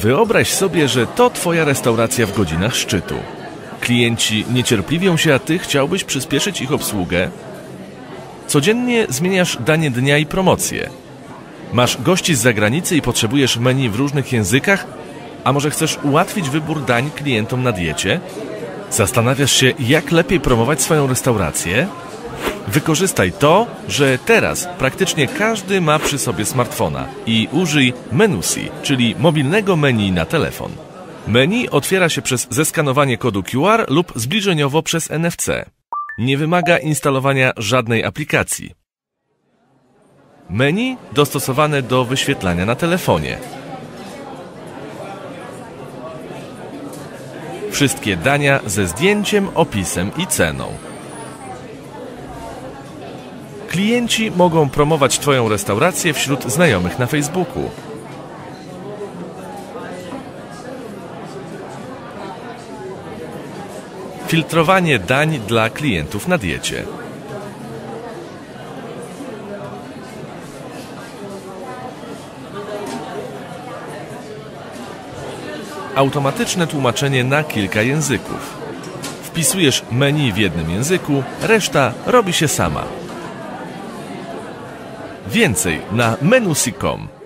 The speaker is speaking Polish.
Wyobraź sobie, że to Twoja restauracja w godzinach szczytu. Klienci niecierpliwią się, a Ty chciałbyś przyspieszyć ich obsługę? Codziennie zmieniasz danie dnia i promocje. Masz gości z zagranicy i potrzebujesz menu w różnych językach? A może chcesz ułatwić wybór dań klientom na diecie? Zastanawiasz się, jak lepiej promować swoją restaurację? Wykorzystaj to, że teraz praktycznie każdy ma przy sobie smartfona i użyj Menusi, czyli mobilnego menu na telefon. Menu otwiera się przez zeskanowanie kodu QR lub zbliżeniowo przez NFC. Nie wymaga instalowania żadnej aplikacji. Menu dostosowane do wyświetlania na telefonie. Wszystkie dania ze zdjęciem, opisem i ceną. Klienci mogą promować Twoją restaurację wśród znajomych na Facebooku. Filtrowanie dań dla klientów na diecie. Automatyczne tłumaczenie na kilka języków. Wpisujesz menu w jednym języku, reszta robi się sama. Więcej na menusi.com.